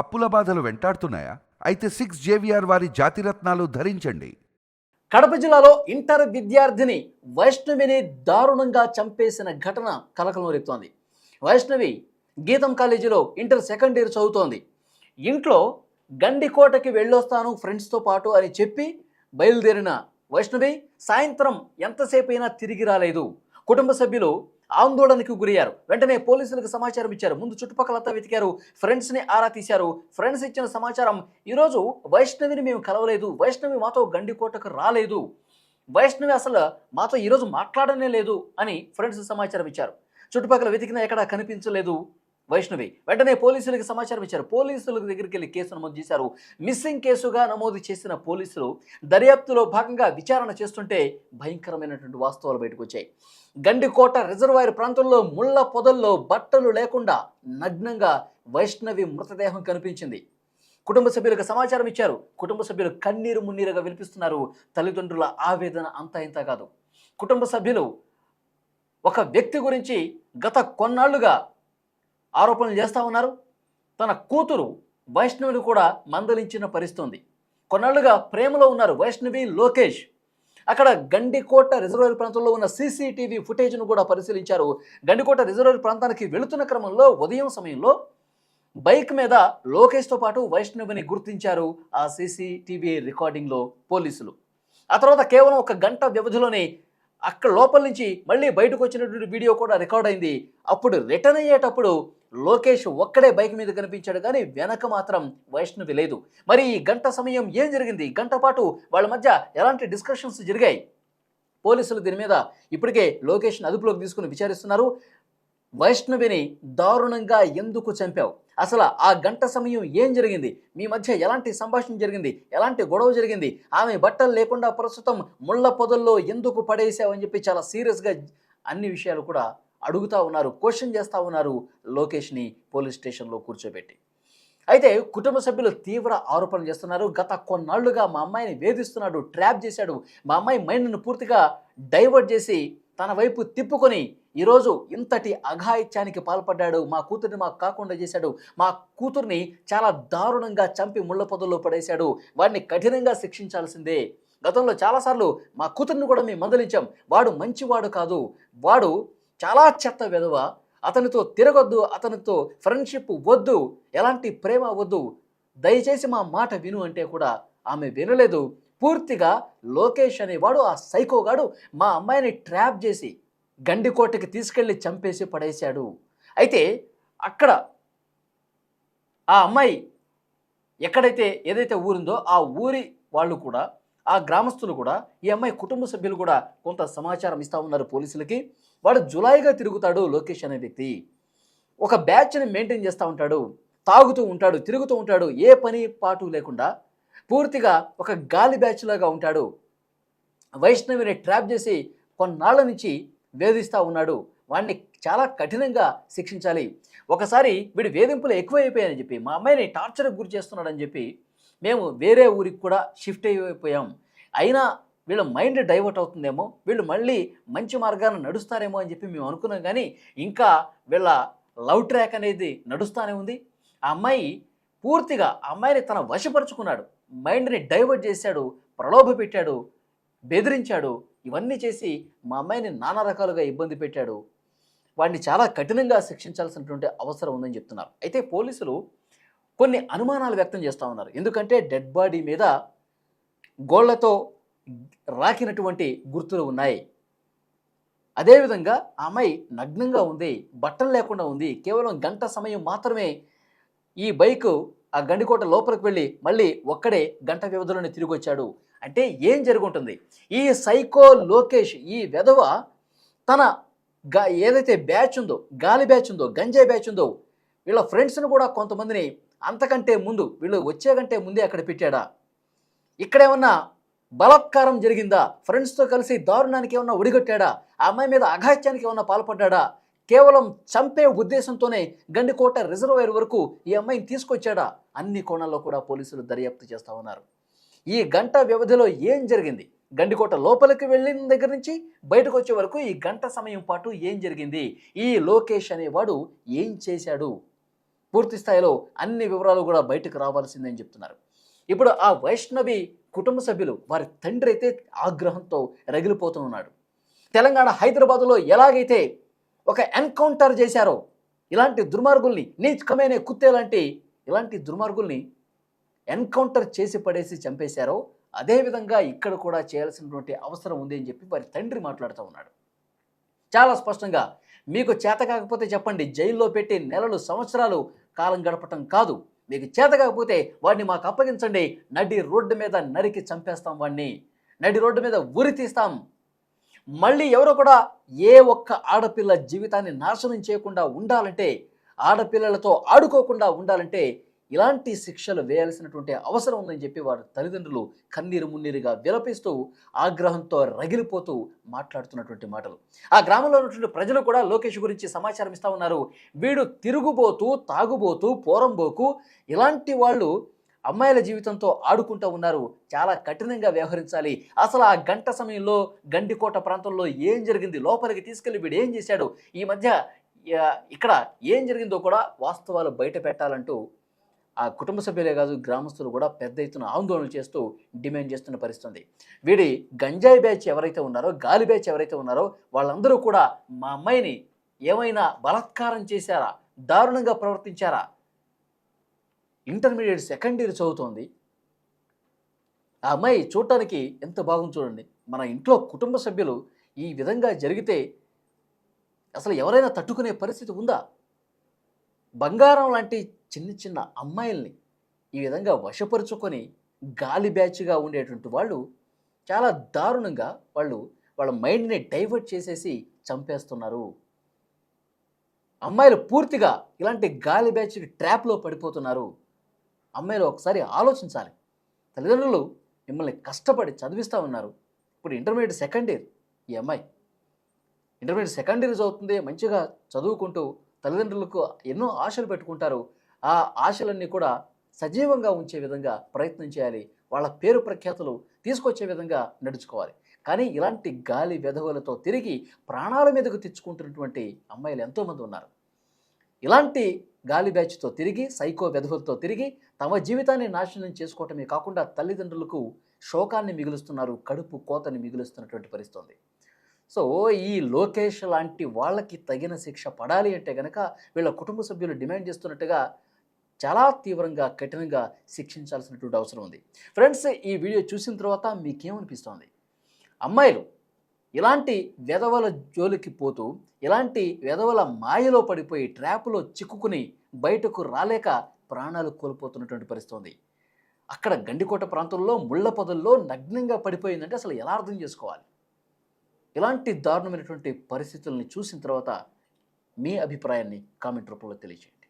అప్పుల బాధలు వెంటాడుతున్నాయా? అయితే సిక్స్ జేవిఆర్ వారి జాతిరత్నాలు ధరించండి. కడప జిల్లాలో ఇంటర్ విద్యార్థిని వైష్ణవిని దారుణంగా చంపేసిన ఘటన కలకలం రేపుతోంది. వైష్ణవి గీతం కాలేజీలో ఇంటర్ సెకండ్ ఇయర్ చదువుతోంది. ఇంట్లో గండికోటకి వెళ్ళొస్తాను ఫ్రెండ్స్తో పాటు అని చెప్పి బయలుదేరిన వైష్ణవి సాయంత్రం ఎంతసేపైనా తిరిగి రాలేదు. కుటుంబ సభ్యులు ఆందోళనకు గురయ్యారు. వెంటనే పోలీసులకు సమాచారం ఇచ్చారు. ముందు చుట్టుపక్కలంతా వెతికారు. ఫ్రెండ్స్ని ఆరా తీశారు. ఫ్రెండ్స్ ఇచ్చిన సమాచారం ఈరోజు వైష్ణవిని మేము కలవలేదు. వైష్ణవి మాతో గండికోటకు రాలేదు. వైష్ణవి అసలు మాతో ఈరోజు మాట్లాడనే లేదు అని ఫ్రెండ్స్ సమాచారం ఇచ్చారు. చుట్టుపక్కల వెతికినా ఎక్కడా కనిపించలేదు. వైష్ణవి వెంటనే పోలీసులకు సమాచారం ఇచ్చారు. పోలీసుల దగ్గరికి వెళ్ళి కేసు నమోదు చేశారు. మిస్సింగ్ కేసుగా నమోదు చేసిన పోలీసులు దర్యాప్తులో భాగంగా విచారణ చేస్తుంటే భయంకరమైనటువంటి వాస్తవాలు బయటకు వచ్చాయి గండికోట రిజర్వాయర్ ప్రాంతంలో ముళ్ళ పొదల్లో బట్టలు లేకుండా నగ్నంగా వైష్ణవి మృతదేహం కనిపించింది. కుటుంబ సభ్యులకు సమాచారం ఇచ్చారు. కుటుంబ సభ్యులు కన్నీరు మున్నీరుగా వినిపిస్తున్నారు. తల్లిదండ్రుల ఆవేదన అంతా ఇంత కాదు. కుటుంబ సభ్యులు ఒక వ్యక్తి గురించి గత కొన్నాళ్ళుగా ఆరోపణలు చేస్తూ ఉన్నారు. తన కూతురు వైష్ణవిని కూడా మందలించిన పరిస్థితుంది. కొన్నాళ్ళుగా ప్రేమలో ఉన్నారు వైష్ణవి లోకేష్. అక్కడ గండికోట రిజర్వాయర్ ప్రాంతంలో ఉన్న సీసీటీవీ ఫుటేజ్ను కూడా పరిశీలించారు. గండికోట రిజర్వాయర్ ప్రాంతానికి వెళుతున్న క్రమంలో ఉదయం సమయంలో బైక్ మీద లోకేష్తో పాటు వైష్ణవిని గుర్తించారు ఆ సీసీటీవీ రికార్డింగ్లో పోలీసులు. ఆ తర్వాత కేవలం ఒక గంట వ్యవధిలోనే అక్కడ లోపల నుంచి మళ్ళీ బయటకు వచ్చినటువంటి వీడియో కూడా రికార్డ్ అయింది. అప్పుడు రిటర్న్ అయ్యేటప్పుడు లోకేష్ ఒక్కడే బైక్ మీద కనిపించాడు కానీ వెనక మాత్రం వైష్ణవి లేదు. మరి ఈ గంట సమయం ఏం జరిగింది? గంట పాటు వాళ్ళ మధ్య ఎలాంటి డిస్కషన్స్ జరిగాయి? పోలీసులు దీని మీద ఇప్పటికే లోకేష్ని అదుపులోకి తీసుకుని విచారిస్తున్నారు. వైష్ణవిని దారుణంగా ఎందుకు చంపావు? అసలు ఆ గంట సమయం ఏం జరిగింది? మీ మధ్య ఎలాంటి సంభాషణ జరిగింది? ఎలాంటి గొడవ జరిగింది? ఆమె బట్టలు లేకుండా ప్రస్తుతం ముళ్ళ పొదల్లో ఎందుకు పడేసావు అని చెప్పి చాలా సీరియస్గా అన్ని విషయాలు కూడా అడుగుతా ఉన్నారు క్వశ్చన్ చేస్తూ ఉన్నారు లోకేష్ని పోలీస్ స్టేషన్లో కూర్చోబెట్టి. అయితే కుటుంబ సభ్యులు తీవ్ర ఆరోపణలు చేస్తున్నారు. గత కొన్నాళ్ళుగా మా అమ్మాయిని వేధిస్తున్నాడు ట్రాప్ చేశాడు. మా అమ్మాయి మైండ్ను పూర్తిగా డైవర్ట్ చేసి తన వైపు తిప్పుకొని ఈరోజు ఇంతటి అఘాయిత్యానికి పాల్పడ్డాడు. మా కూతుర్ని మాకు కాకుండా చేశాడు. మా కూతుర్ని చాలా దారుణంగా చంపి ముళ్ళ పొదల్లో పడేశాడు. వాడిని కఠినంగా శిక్షించాల్సిందే. గతంలో చాలాసార్లు మా కూతుర్ని కూడా మేము మందలించాం. వాడు మంచివాడు కాదు. వాడు చాలా చెత్త విధవ. అతనితో తిరగొద్దు అతనితో ఫ్రెండ్షిప్ వద్దు ఎలాంటి ప్రేమ వద్దు. దయచేసి మా మాట విను అంటే కూడా ఆమె వినలేదు. పూర్తిగా లోకేష్ అనేవాడు ఆ సైకోగాడు మా అమ్మాయిని ట్రాప్ చేసి గండికోటకి తీసుకెళ్ళి చంపేసి పడేశాడు. అయితే అక్కడ ఆ అమ్మాయి ఎక్కడైతే ఏదైతే ఊరుందో ఆ ఊరి వాళ్ళు కూడా ఆ గ్రామస్తులు కూడా ఈ అమ్మాయి కుటుంబ సభ్యులు కూడా కొంత సమాచారం ఇస్తూ ఉన్నారు పోలీసులకి. వాడు జులాయిగా తిరుగుతాడు లోకేష్ అనే వ్యక్తి. ఒక బ్యాచ్ని మెయింటైన్ చేస్తూ ఉంటాడు తాగుతూ ఉంటాడు తిరుగుతూ ఉంటాడు ఏ పని పాటు లేకుండా పూర్తిగా ఒక గాలి బ్యాచ్ లాగా ఉంటాడు. వైష్ణవిని ట్రాప్ చేసి కొన్నాళ్ళ నుంచి వేధిస్తూ ఉన్నాడు. వాడిని చాలా కఠినంగా శిక్షించాలి. ఒకసారి వీడి వేధింపులు ఎక్కువైపోయాయని చెప్పి మా అమ్మాయిని టార్చర్కి గురి చేస్తున్నాడని చెప్పి మేము వేరే ఊరికి కూడా షిఫ్ట్ అయిపోయాం. అయినా వీళ్ళ మైండ్ డైవర్ట్ అవుతుందేమో వీళ్ళు మళ్ళీ మంచి మార్గాన్ని నడుస్తారేమో అని చెప్పి మేము అనుకున్నాం కానీ ఇంకా వీళ్ళ లవ్ ట్రాక్ అనేది నడుస్తూనే ఉంది. ఆ అమ్మాయి పూర్తిగా అమ్మాయిని తన వశపరుచుకున్నాడు. మైండ్ని డైవర్ట్ చేశాడు ప్రలోభ పెట్టాడు బెదిరించాడు. ఇవన్నీ చేసి మా అమ్మాయిని నానా రకాలుగా ఇబ్బంది పెట్టాడు. వాడిని చాలా కఠినంగా శిక్షించాల్సినటువంటి అవసరం ఉందని చెప్తున్నారు. అయితే పోలీసులు కొన్ని అనుమానాలు వ్యక్తం చేస్తూ ఉన్నారు. ఎందుకంటే డెడ్ బాడీ మీద గోళ్ళతో రాకినటువంటి గుర్తులు ఉన్నాయి. అదేవిధంగా ఆమె నగ్నంగా ఉంది బట్టలు లేకుండా ఉంది. కేవలం గంట సమయం మాత్రమే ఈ బైకు ఆ గండికోట లోపలికి వెళ్ళి మళ్ళీ ఒక్కడే గంట వ్యవధిలోనే తిరిగి వచ్చాడు. అంటే ఏం జరుగుంటుంది? ఈ సైకో లోకేష్ ఈ వెధవ తన గా ఏదైతే బ్యాచ్ ఉందో గాలి బ్యాచ్ ఉందో గంజాయి బ్యాచ్ ఉందో వీళ్ళ ఫ్రెండ్స్ను కూడా కొంతమందిని అంతకంటే ముందు వీళ్ళు వచ్చే కంటే ముందే అక్కడ పెట్టాడా? ఇక్కడేమన్నా బలాత్కారం జరిగిందా? ఫ్రెండ్స్తో కలిసి దారుణానికి ఏమన్నా ఒడిగొట్టాడా? ఆ అమ్మాయి మీద అఘాత్యానికి ఏమన్నా పాల్పడ్డాడా? కేవలం చంపే ఉద్దేశంతోనే గండికోట రిజర్వాయర్ వరకు ఈ అమ్మాయిని తీసుకొచ్చాడా? అన్ని కోణాల్లో కూడా పోలీసులు దర్యాప్తు చేస్తా ఉన్నారు. ఈ గంట వ్యవధిలో ఏం జరిగింది? గండికోట లోపలికి వెళ్ళిన దగ్గర నుంచి బయటకు వచ్చే వరకు ఈ గంట సమయం పాటు ఏం జరిగింది? ఈ లోకేష్ అనేవాడు ఏం చేశాడు? పూర్తి స్థాయిలో అన్ని వివరాలు కూడా బయటకు రావాల్సిందని చెప్తున్నారు. ఇప్పుడు ఆ వైష్ణవి కుటుంబ సభ్యులు వారి తండ్రి అయితే ఆగ్రహంతో రగిలిపోతూ ఉన్నాడు తెలంగాణ హైదరాబాదులో ఎలాగైతే ఒక ఎన్కౌంటర్ చేశారో ఇలాంటి దుర్మార్గుల్ని నీచకమైన కుత్తే లాంటి ఇలాంటి దుర్మార్గుల్ని ఎన్కౌంటర్ చేసి పడేసి చంపేశారో అదేవిధంగా ఇక్కడ కూడా చేయాల్సినటువంటి అవసరం ఉంది అని చెప్పి వారి తండ్రి మాట్లాడుతూ ఉన్నాడు. చాలా స్పష్టంగా మీకు చేత కాకపోతే చెప్పండి జైల్లో పెట్టి నెలలు సంవత్సరాలు కాలం గడపటం కాదు. మీకు చేత కాకపోతే వాడిని మాకు అప్పగించండి. నడి రోడ్డు మీద నరికి చంపేస్తాం వాడిని నడి రోడ్డు మీద ఉరి తీస్తాం. మళ్ళీ ఎవరో కూడా ఏ ఒక్క ఆడపిల్ల జీవితాన్ని నాశనం చేయకుండా ఉండాలంటే ఆడపిల్లలతో ఆడుకోకుండా ఉండాలంటే ఇలాంటి శిక్షలు వేయాల్సినటువంటి అవసరం ఉందని చెప్పి వారి తల్లిదండ్రులు కన్నీరు మున్నీరుగా విలపిస్తూ ఆగ్రహంతో రగిలిపోతూ మాట్లాడుతున్నటువంటి మాటలు. ఆ గ్రామంలో ఉన్నటువంటి ప్రజలు కూడా లోకేష్ గురించి సమాచారం ఇస్తూ ఉన్నారు. వీడు తిరుగుబోతూ తాగుబోతూ పోరంబోకు ఇలాంటి వాళ్ళు అమ్మాయిల జీవితంతో ఆడుకుంటూ ఉన్నారు. చాలా కఠినంగా వ్యవహరించాలి. అసలు ఆ గంట సమయంలో గండికోట ప్రాంతంలో ఏం జరిగింది? లోపలికి తీసుకెళ్ళి వీడు ఏం చేశాడు? ఈ మధ్య ఇక్కడ ఏం జరిగిందో కూడా వాస్తవాలు బయట పెట్టాలంటూ ఆ కుటుంబ సభ్యులే కాదు గ్రామస్తులు కూడా పెద్ద ఎత్తున ఆందోళన చేస్తూ డిమాండ్ చేస్తున్న పరిస్థితుంది. వీడి గంజాయి బ్యాచ్ ఎవరైతే ఉన్నారో గాలి బ్యాచ్ ఎవరైతే ఉన్నారో వాళ్ళందరూ కూడా మా అమ్మాయిని ఏమైనా బలాత్కారం చేశారా? దారుణంగా ప్రవర్తించారా? ఇంటర్మీడియట్ సెకండ్ ఇయర్ చదువుతోంది. ఆ అమ్మాయి చూడటానికి ఎంత బాగుంది చూడండి. మన ఇంట్లో కుటుంబ సభ్యులు ఈ విధంగా జరిగితే అసలు ఎవరైనా తట్టుకునే పరిస్థితి ఉందా? బంగారం లాంటి చిన్న చిన్న అమ్మాయిల్ని ఈ విధంగా వశపరుచుకొని గాలి బ్యాచ్గా ఉండేటువంటి వాళ్ళు చాలా దారుణంగా వాళ్ళు వాళ్ళ మైండ్ని డైవర్ట్ చేసేసి చంపేస్తున్నారు. అమ్మాయిలు పూర్తిగా ఇలాంటి గాలి బ్యాచ్కి ట్రాప్లో పడిపోతున్నారు. అమ్మాయిలు ఒకసారి ఆలోచించాలి. తల్లిదండ్రులు మిమ్మల్ని కష్టపడి చదివిస్తూ ఉన్నారు. ఇప్పుడు ఇంటర్మీడియట్ సెకండ్ ఇయర్ ఈ అమ్మాయి. ఇంటర్మీడియట్ సెకండ్ ఇయర్ చదువుతుంది మంచిగా చదువుకుంటూ తల్లిదండ్రులకు ఎన్నో ఆశలు పెట్టుకుంటారు. ఆ ఆశలన్నీ కూడా సజీవంగా ఉంచే విధంగా ప్రయత్నం చేయాలి. వాళ్ళ పేరు ప్రఖ్యాతులు తీసుకొచ్చే విధంగా నడుచుకోవాలి. కానీ ఇలాంటి గాలి వెధవలతో తిరిగి ప్రాణాల మీదకు తెచ్చుకుంటున్నటువంటి అమ్మాయిలు ఎంతోమంది ఉన్నారు. ఇలాంటి గాలి బ్యాచ్తో తిరిగి సైకో వెధవలతో తిరిగి తమ జీవితాన్ని నాశనం చేసుకోవటమే కాకుండా తల్లిదండ్రులకు శోకాన్ని మిగులుస్తున్నారు కడుపు కోతని మిగులుస్తున్నటువంటి పరిస్థితుంది. సో ఈ లోకేష్ లాంటి వాళ్ళకి తగిన శిక్ష పడాలి అంటే కనుక వీళ్ళ కుటుంబ సభ్యులు డిమాండ్ చేస్తున్నట్టుగా చాలా తీవ్రంగా కఠినంగా శిక్షించాల్సినటువంటి అవసరం ఉంది. ఫ్రెండ్స్ ఈ వీడియో చూసిన తర్వాత మీకేమనిపిస్తోంది? అమ్మాయిలు ఇలాంటి వెధవల జోలికి పోతూ ఇలాంటి వెధవల మాయలో పడిపోయి ట్రాప్లో చిక్కుకుని బయటకు రాలేక ప్రాణాలు కోల్పోతున్నటువంటి పరిస్థితి ఉంది అక్కడ గండికోట ప్రాంతంలో ముళ్ళ పొదల్లో నగ్నంగా పడిపోయిందంటే అసలు ఎలా అర్థం చేసుకోవాలి? ఇలాంటి దారుణమైనటువంటి పరిస్థితుల్ని చూసిన తర్వాత మీ అభిప్రాయాన్ని కామెంట్ రూపంలో తెలియజేయండి